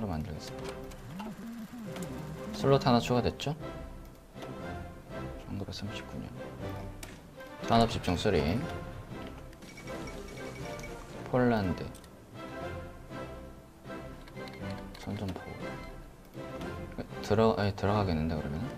따로 만들겠습니다. 슬롯 하나 추가됐죠? 1939년. 산업 집중 3. 폴란드. 선전포. 들어, 아니, 들어가겠는데, 그러면?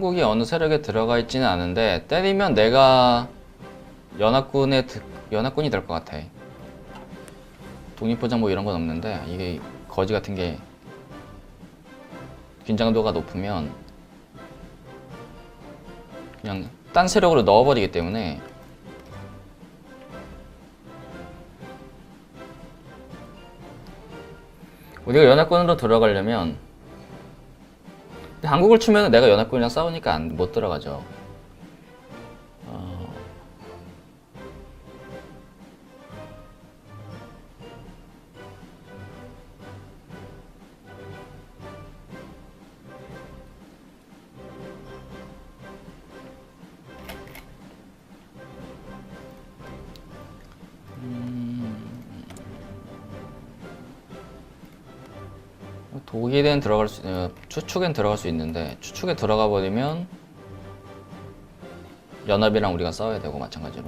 한국이 어느 세력에 들어가 있지는 않은데 때리면 내가 연합군에 드- 연합군이 될 것 같아. 독립보장 뭐 이런 건 없는데 이게 거지 같은 게 긴장도가 높으면 그냥 딴 세력으로 넣어버리기 때문에 우리가 연합군으로 들어가려면 한국을 치면 내가 연합군이랑 싸우니까 안, 못 들어가죠. 독일엔 들어갈 수, 어, 추축엔 들어갈 수 있는데 추축에 들어가 버리면 연합이랑 우리가 싸워야 되고 마찬가지로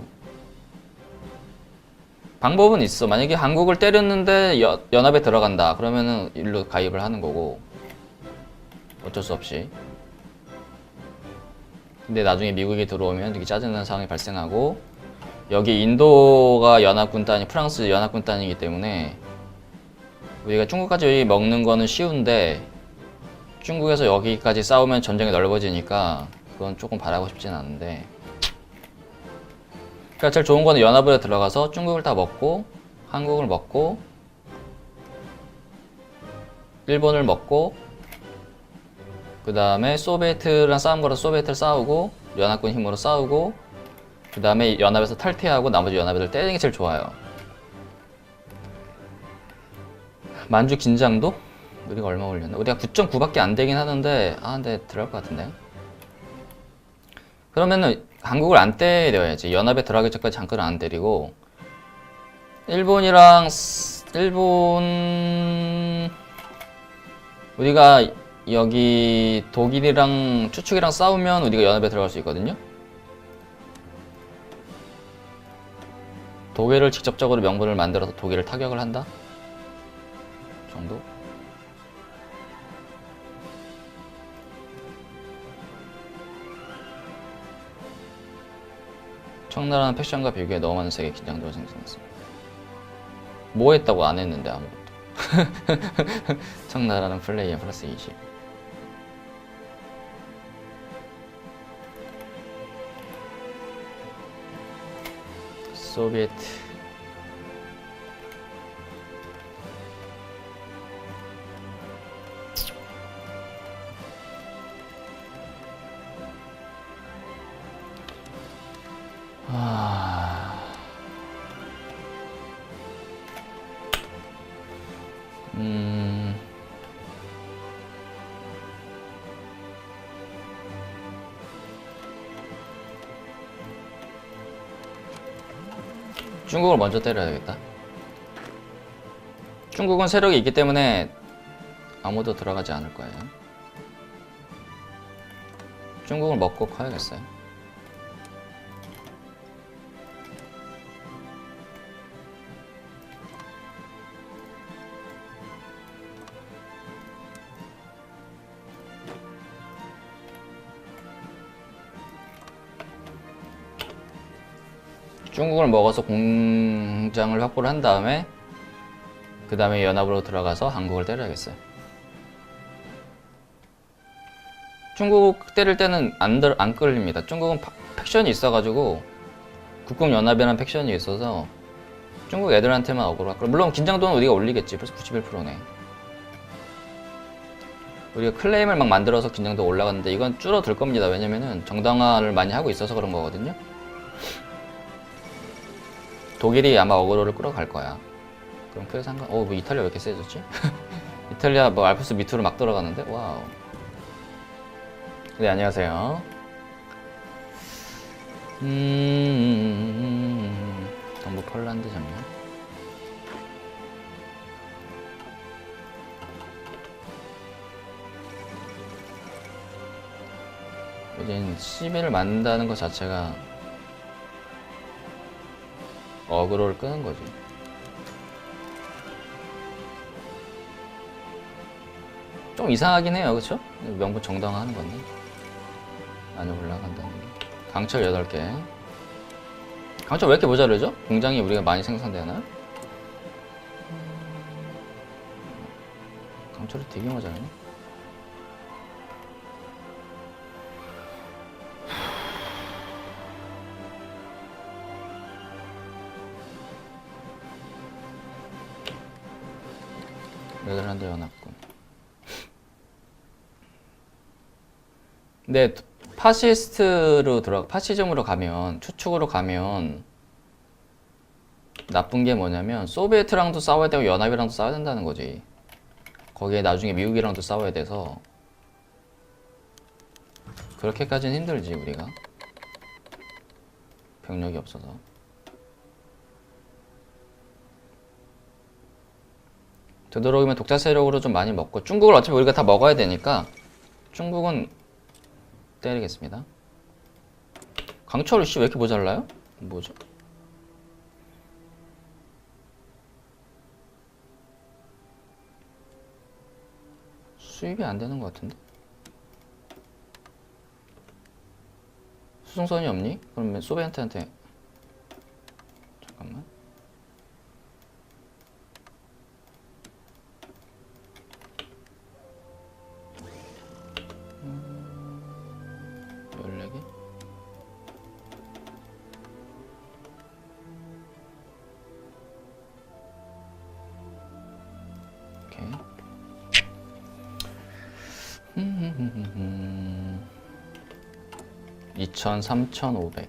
방법은 있어. 만약에 한국을 때렸는데 여- 연합에 들어간다. 그러면은 일로 가입을 하는 거고 어쩔 수 없이. 근데 나중에 미국이 들어오면 되게 짜증나는 상황이 발생하고 여기 인도가 연합군단이 프랑스 연합군단이기 때문에 우리가 중국까지 먹는 거는 쉬운데 중국에서 여기까지 싸우면 전쟁이 넓어지니까 그건 조금 바라고 싶진 않은데. 그러니까 제일 좋은 거는 연합에 들어가서 중국을 다 먹고 한국을 먹고 일본을 먹고 그 다음에 소비에트랑 싸운 거로 소비에트를 싸우고 연합군 힘으로 싸우고 그 다음에 연합에서 탈퇴하고 나머지 연합애들 때리는 게 제일 좋아요 만주 긴장도? 우리가 얼마 올렸나? 우리가 9.9밖에 안 되긴 하는데 아 근데 들어갈 것 같은데 그러면은 한국을 안 때려야지 연합에 들어가기 전까지 잠깐은 안 때리고 일본이랑 스- 일본 우리가 여기 독일이랑 추축이랑 싸우면 우리가 연합에 들어갈 수 있거든요 독일을 직접적으로 명분을 만들어서 독일을 타격을 한다 정도? 청나라는 패션과 비교해 너무 많은 세계 긴장도가 생성했습니다. 뭐 했다고 안 했는데 아무것도. 청나라는 플레이어 플러스 20. 소비에트 아... 음... 중국을 먼저 때려야 되겠다. 중국은 세력이 있기 때문에 아무도 들어가지 않을 거예요. 중국을 먹고 커야겠어요. 중국을 먹어서 공장을 확보를 한 다음에 그 다음에 연합으로 들어가서 한국을 때려야겠어요. 중국 때릴 때는 안, 들, 안 끌립니다. 중국은 파- 팩션이 있어가지고 국공연합이라는 팩션이 있어서 중국 애들한테만 억울할 거 물론 긴장도는 우리가 올리겠지. 벌써 91%네. 우리가 클레임을 막 만들어서 긴장도 올라갔는데 이건 줄어들 겁니다. 왜냐면은 정당화를 많이 하고 있어서 그런 거거든요. 독일이 아마 어그로를 끌어갈 거야. 그럼 크게 상관. 어, 뭐 이탈리아 왜 이렇게 세졌지? 이탈리아 뭐 알프스 밑으로 막 들어가는데? 와우. 네, 안녕하세요. 음, 동부 폴란드 점령. 이제 시비를 만든다는 것 자체가 어그로를 끄는 거지. 좀 이상하긴 해요, 그쵸? 명분 정당화하는 건데. 많이 올라간다는 게. 강철 8개. 강철 왜 이렇게 모자르죠? 공장이 우리가 많이 생산되나? 강철이 되게 모자라네. 네덜란드 연합군. 근데 파시스트로 들어 파시즘으로 가면 추축으로 가면 나쁜 게 뭐냐면 소비에트랑도 싸워야 되고 연합이랑도 싸워야 된다는 거지. 거기에 나중에 미국이랑도 싸워야 돼서 그렇게까지는 힘들지 우리가 병력이 없어서. 되도록이면 독자 세력으로 좀 많이 먹고 중국을 어차피 우리가 다 먹어야 되니까 중국은 때리겠습니다. 강철 씨왜 이렇게 모자라요? 뭐죠? 수입이 안 되는 것 같은데? 수송선이 없니? 그러면 소비에트한테 2,000, 3,500.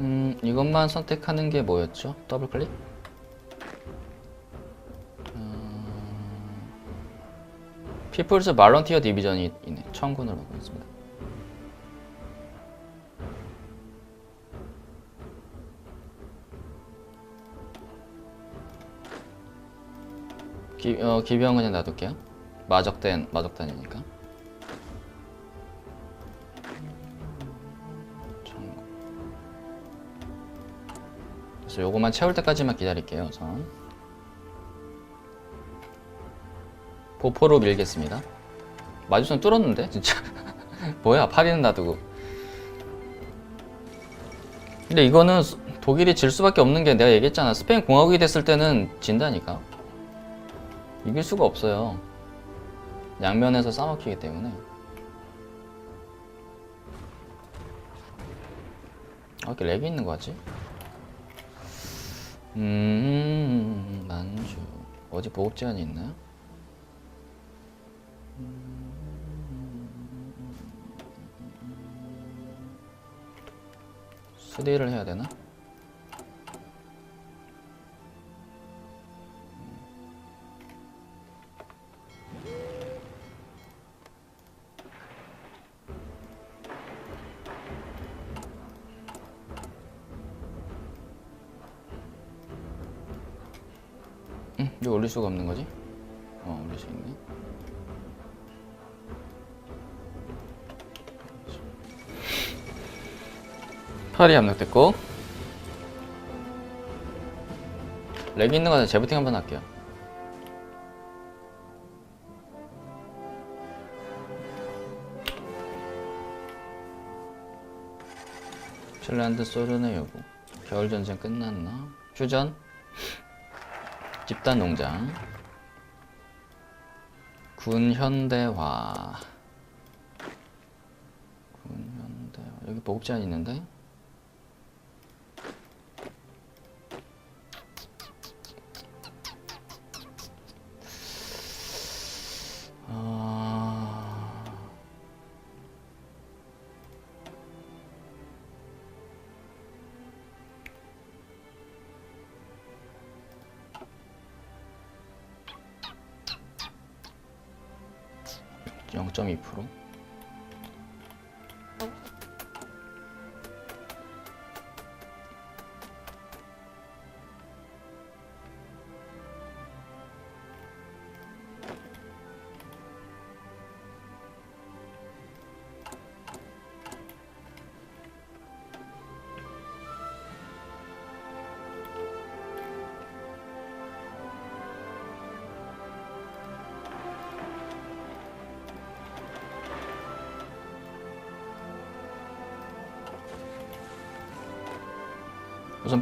음, 이것만 선택하는 게 뭐였죠? 더블 클릭? 피플스 말런티어 디비전이 있네. 하고 있습니다. 기, 어, 기병 그냥 놔둘게요. 마적된 마적단이니까. 그래서 요거만 채울 때까지만 기다릴게요. 우선. 보포로 밀겠습니다. 마주선 뚫었는데 진짜 뭐야 파리는 놔두고. 근데 이거는 수- 독일이 질 수밖에 없는 게 내가 얘기했잖아. 스페인 공화국이 됐을 때는 진다니까. 이길 수가 없어요. 양면에서 싸먹히기 때문에. 아, 이렇게 렉이 있는 거 같지? 음, 만주. 어디 보급 제한이 있나요? 수리를 해야 되나? 응, 이거 올릴 수가 없는 거지? 어, 올릴 수 있네. 팔이 압력됐고 렉 있는 거는 재부팅 한번 할게요 핀란드 소련의 여부 겨울전쟁 끝났나? 휴전 집단 농장. 군 현대화. 군 현대화. 여기 보급 제한 있는데 0.2%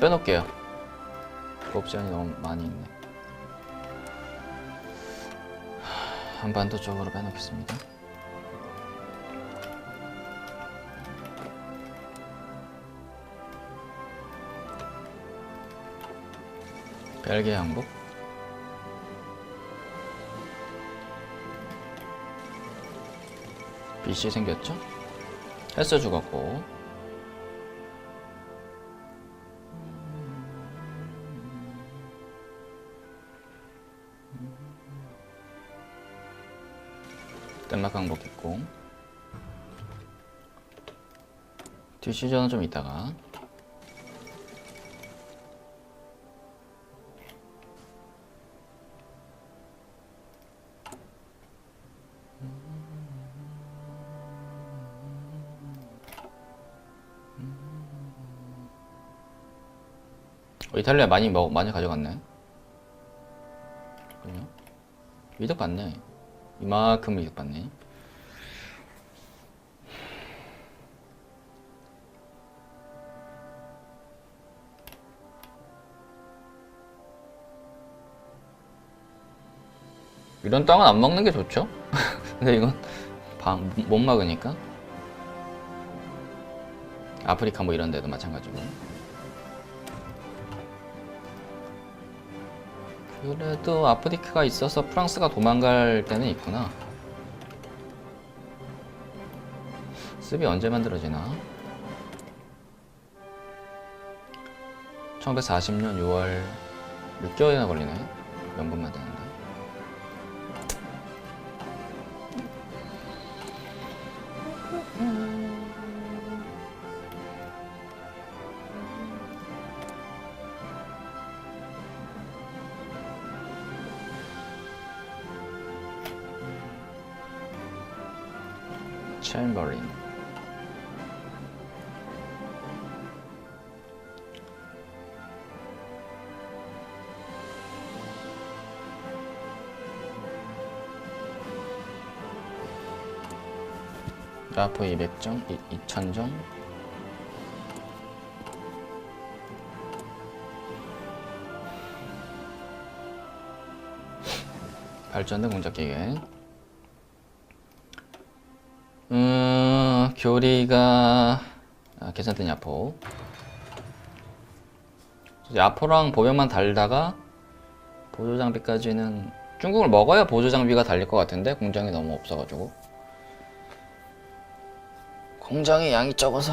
빼놓을게요. 그 옵션이 너무 많이 있네. 하, 한반도 쪽으로 빼놓겠습니다. 벨기에 항복. BC 생겼죠? 헬스 죽었고 덴마크 항복했고 뒷시전은 좀 이따가 어, 이탈리아 많이 먹 많이 가져갔네. 그래요? 이득 봤네. 이만큼 이득 봤네. 이런 땅은 안 먹는 게 좋죠? 근데 이건 방, 못 막으니까. 아프리카 뭐 이런 데도 마찬가지고. 그래도 아프리카가 있어서 프랑스가 도망갈 때는 있구나. 습이 언제 만들어지나? 1940년 6월 6개월이나 걸리네. 만드 챔버린. 라프 200점, 2000점. 발전된 공작기계. 교리가 아, 괜찮던 야포. 야포랑 보병만 달다가 보조 장비까지는 중국을 먹어야 보조 장비가 달릴 것 같은데 공장이 너무 없어가지고. 공장의 양이 적어서.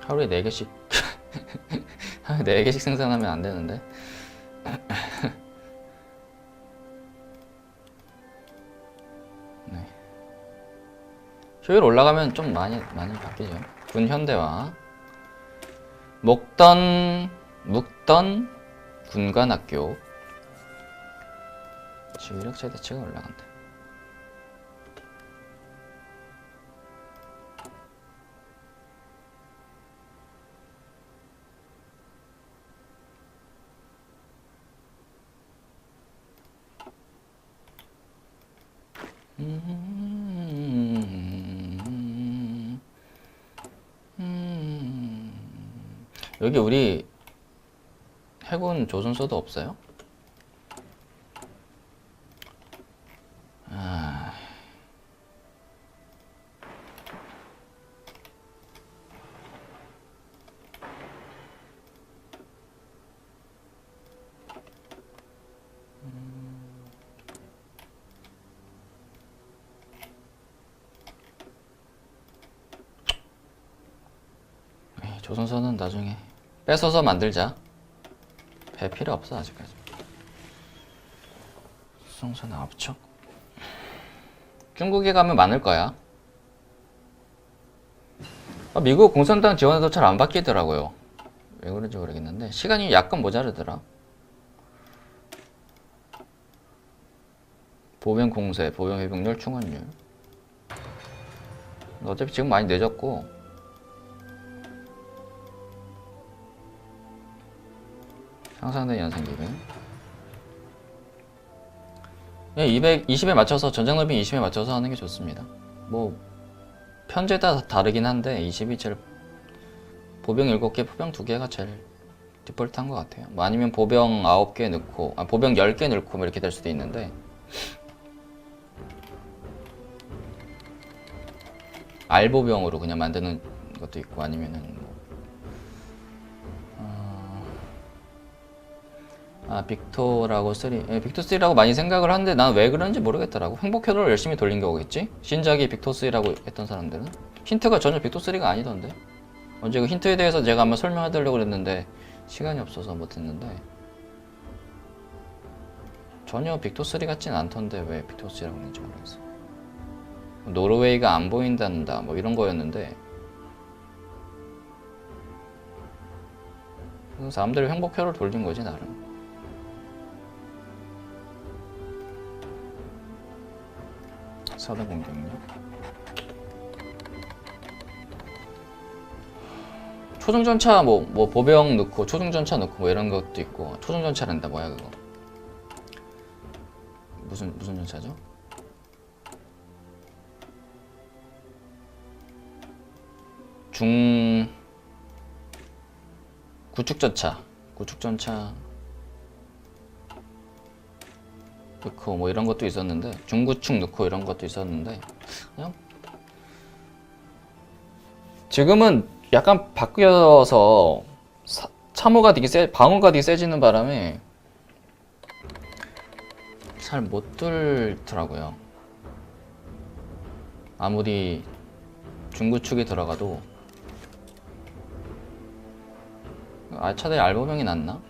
하루에 4개씩. 하루에 4개씩 생산하면 안 되는데 효율 올라가면 좀 많이 많이 바뀌죠. 군 현대화. 목던 묵던 군관학교. 지휘력 최대치가 올라간다. 음, 여기 우리 해군 조선소도 없어요? 아, 조선소는 나중에 뺏어서 만들자. 배 필요 없어 아직까지. 수송선 압축. 중국에 가면 많을 거야. 아, 미국 공산당 지원해도 잘 안 바뀌더라고요. 왜 그런지 모르겠는데 시간이 약간 모자르더라. 보병 공세, 보병 회복률, 충원율. 어차피 지금 많이 늦었고 향상된 연생기금. 예, 200, 20에 맞춰서 전장 넓이 20에 맞춰서 하는 게 좋습니다. 뭐 편제에 따라 다르긴 한데 20이 제일 보병 7개, 포병 2개가 제일 디폴트한 것 같아요. 뭐 아니면 보병 9개 넣고 아, 보병 10개 넣고 뭐 이렇게 될 수도 있는데 알보병으로 그냥 만드는 것도 있고 아니면은 뭐 아 빅토라고 3 예, 빅토 3라고 많이 생각을 하는데 난 왜 그런지 모르겠더라고. 행복 회로를 열심히 돌린 거겠지? 신작이 빅토 3라고 했던 사람들은? 힌트가 전혀 빅토 3가 아니던데. 언제 그 힌트에 대해서 제가 한번 설명해드리려고 그랬는데 시간이 없어서 못했는데. 전혀 빅토 3 같진 않던데 왜 빅토 3라고 했는지 모르겠어. 노르웨이가 안 보인단다 뭐 이런 거였는데. 사람들이 행복회로 돌린 거지 나름 사대 공격력 초중전차 뭐, 뭐 보병 넣고 초중전차 넣고 뭐 이런 것도 있고 초중전차란다 뭐야 그거 무슨 무슨 전차죠? 중 구축전차 구축전차 넣고 뭐 이런 것도 있었는데 중구축 넣고 이런 것도 있었는데 그냥 지금은 약간 바뀌어서 사- 참호가 되게 세 방어가 되게 세지는 바람에 잘못 뚫더라고요 아무리 중구축이 들어가도 아 차라리 알보병이 낫나?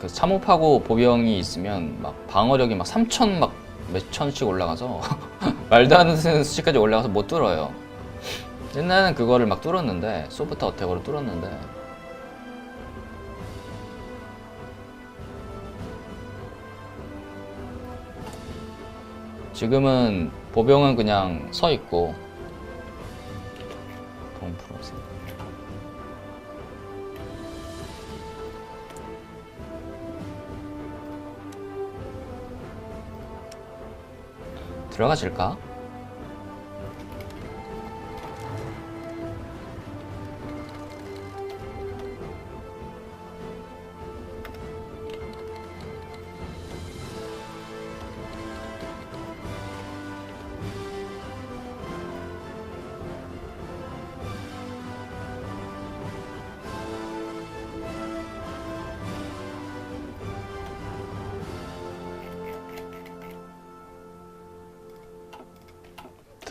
그 참호파고 보병이 있으면 막 방어력이 막 3천 막 몇천씩 올라가서 말도 안 되는 수치까지 올라가서 못 뚫어요. 옛날에는 그거를 막 뚫었는데 소프트 어택으로 뚫었는데 지금은 보병은 그냥 서 있고 돈 풀었 들어가실까?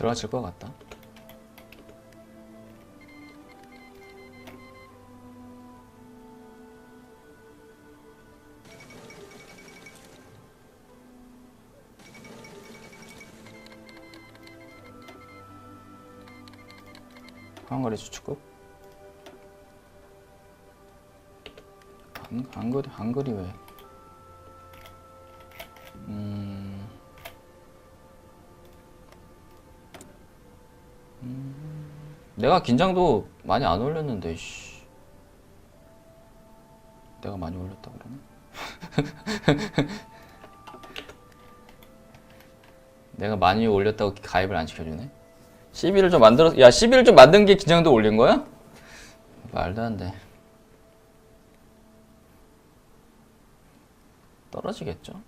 들어가실 것 같다. 한거리 수축급? 한, 한거리, 한거리 왜? 내가 긴장도 많이 안 올렸는데 씨. 내가 많이 올렸다 그러나? 내가 많이 올렸다고 가입을 안 시켜주네? 12를 좀 만들어 야 12를 좀 만든 게 긴장도 올린 거야? 말도 안 돼. 떨어지겠죠?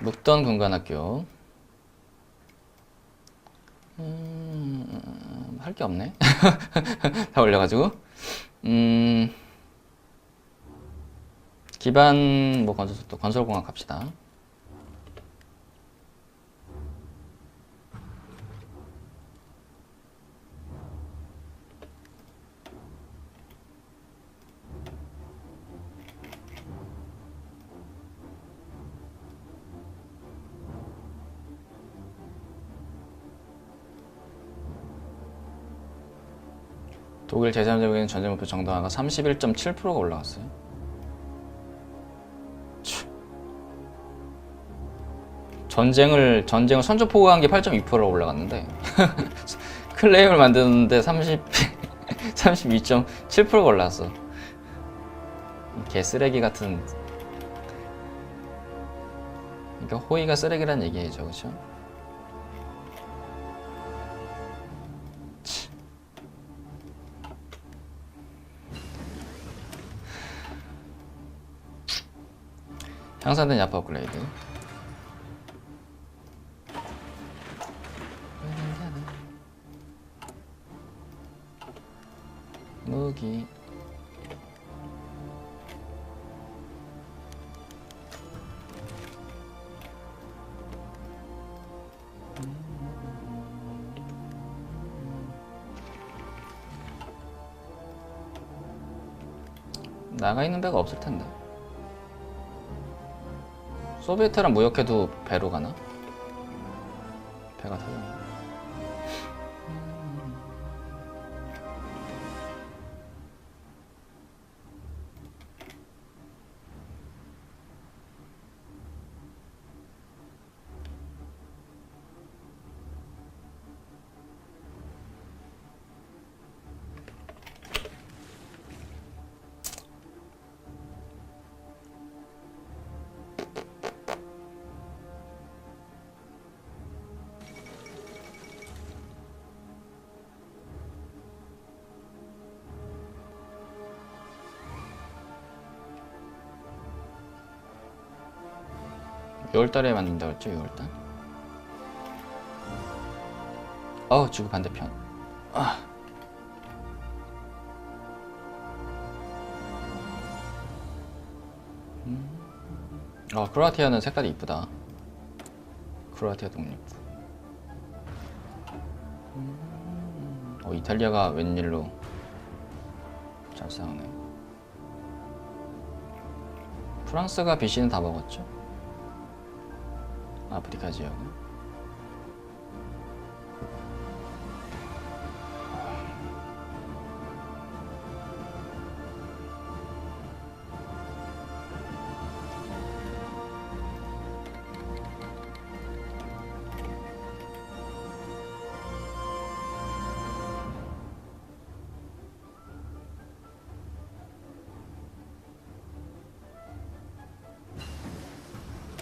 묵던 군관학교 음, 할 게 없네. 다 올려가지고. 음, 기반, 뭐, 건설, 또 건설공학 갑시다. 독일 제3제국인 전쟁 목표 정당화가 31.7%가 올라갔어요. 치. 전쟁을 전쟁을 선조포고한 게 8.2%가 올라갔는데 클레임을 만드는데 30 32.7%가 올라갔어. 이 개쓰레기 같은. 그러니까 호의가 쓰레기란 얘기죠, 그렇죠? 향상된 야파 업그레이드 무기 나가 있는 배가 없을 텐데. 소비에트랑 무역해도 배로 가나? 배가 타잖아. 6월달에 만든다고 했죠? 6월달? 어우 지구 반대편 아. 음. 아 크로아티아는 색깔이 이쁘다 크로아티아 독립국 음. 어 이탈리아가 웬일로 잘 싸우네 프랑스가 BC는 다 먹었죠 아프리카 지역은?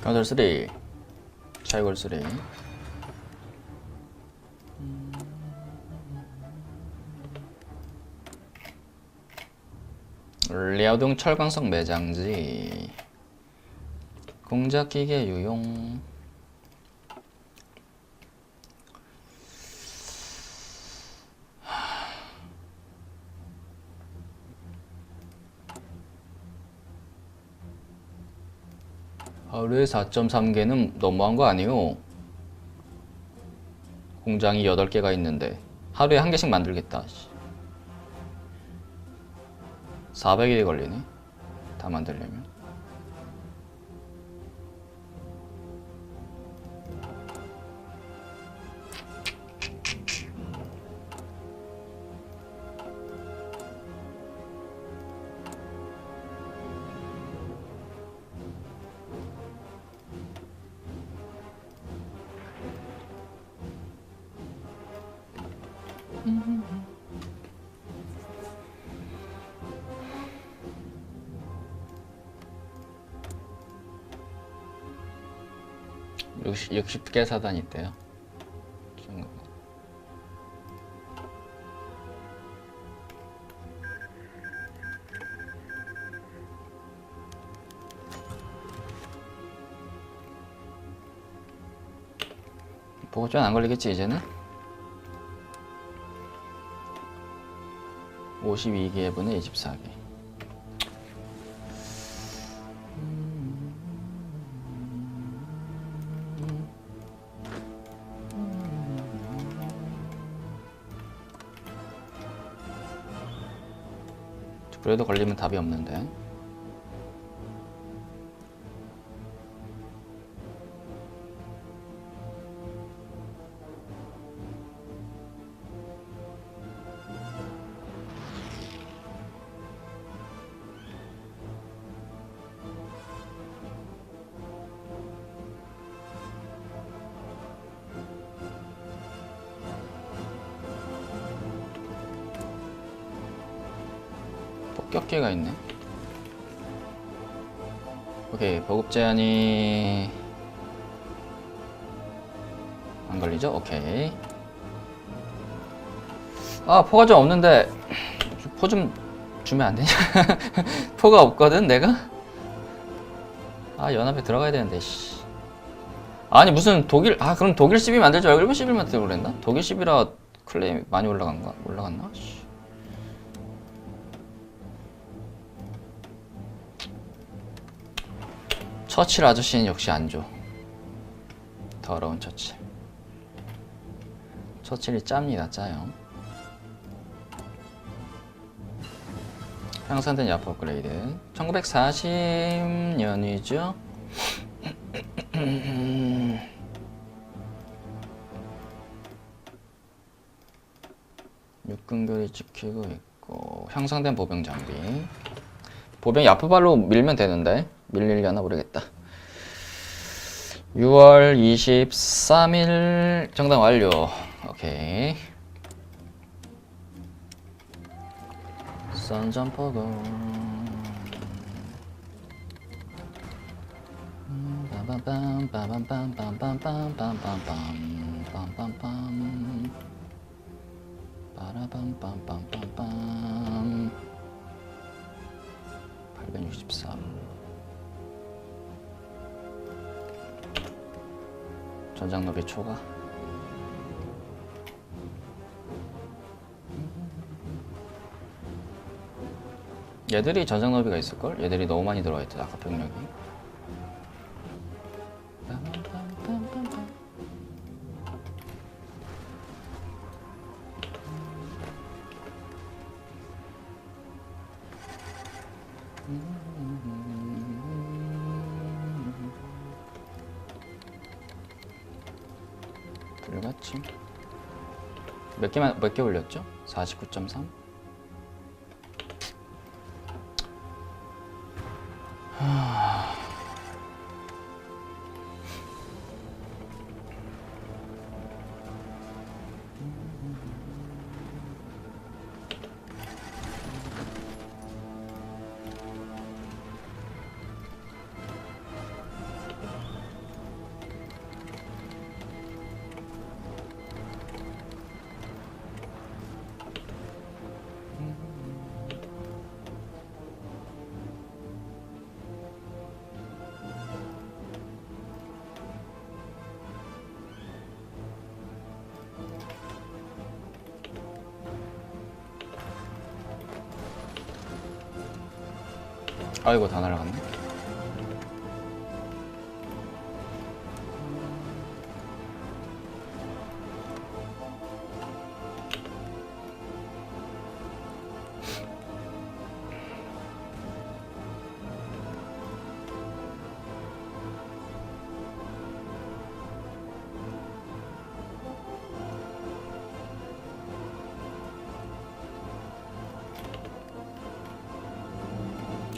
컨트롤 3 차이골 3 리아동 철광석 매장지. 공작기계 유용 하루에 4.3개는 너무한 거 아니에요? 공장이 8개가 있는데 하루에 한 개씩 만들겠다. 400일이 걸리네. 다 만들려면. 육십 60개 사단 있대요. 보고전 안 걸리겠지 이제는? 52개 분의 24개. 그래도 걸리면 답이 없는데. 제한이 안 걸리죠? 오케이. 아 포가 좀 없는데 포 좀 주면 안 되냐? 포가 없거든 내가. 아 연합에 들어가야 되는데 씨. 아니 무슨 독일 아 그럼 독일 10이 만들지 말고 일본 11 만들고 그랬나? 독일 10이라 클레임 많이 올라간 가? 올라갔나? 씨. 처칠 아저씨는 역시 안 줘. 더러운 처칠. 처칠이 짭니다, 짜요. 향상된 야프 업그레이드. 1940년이죠. 육근결이 찍히고 있고 향상된 보병 장비. 보병 야프발로 밀면 되는데 밀리려나 모르겠다. 6월 23일 정당 완료. 오케이. 빠라밤빰빰빰빰 863 전장 너비 초과 얘들이 전장 너비가 있을걸? 얘들이 너무 많이 들어와 있대 아까 병력이 몇 개만 몇 개 올렸죠? 49.3 아이고 다 날아갔네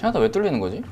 캐나다 왜 뚫리는 거지?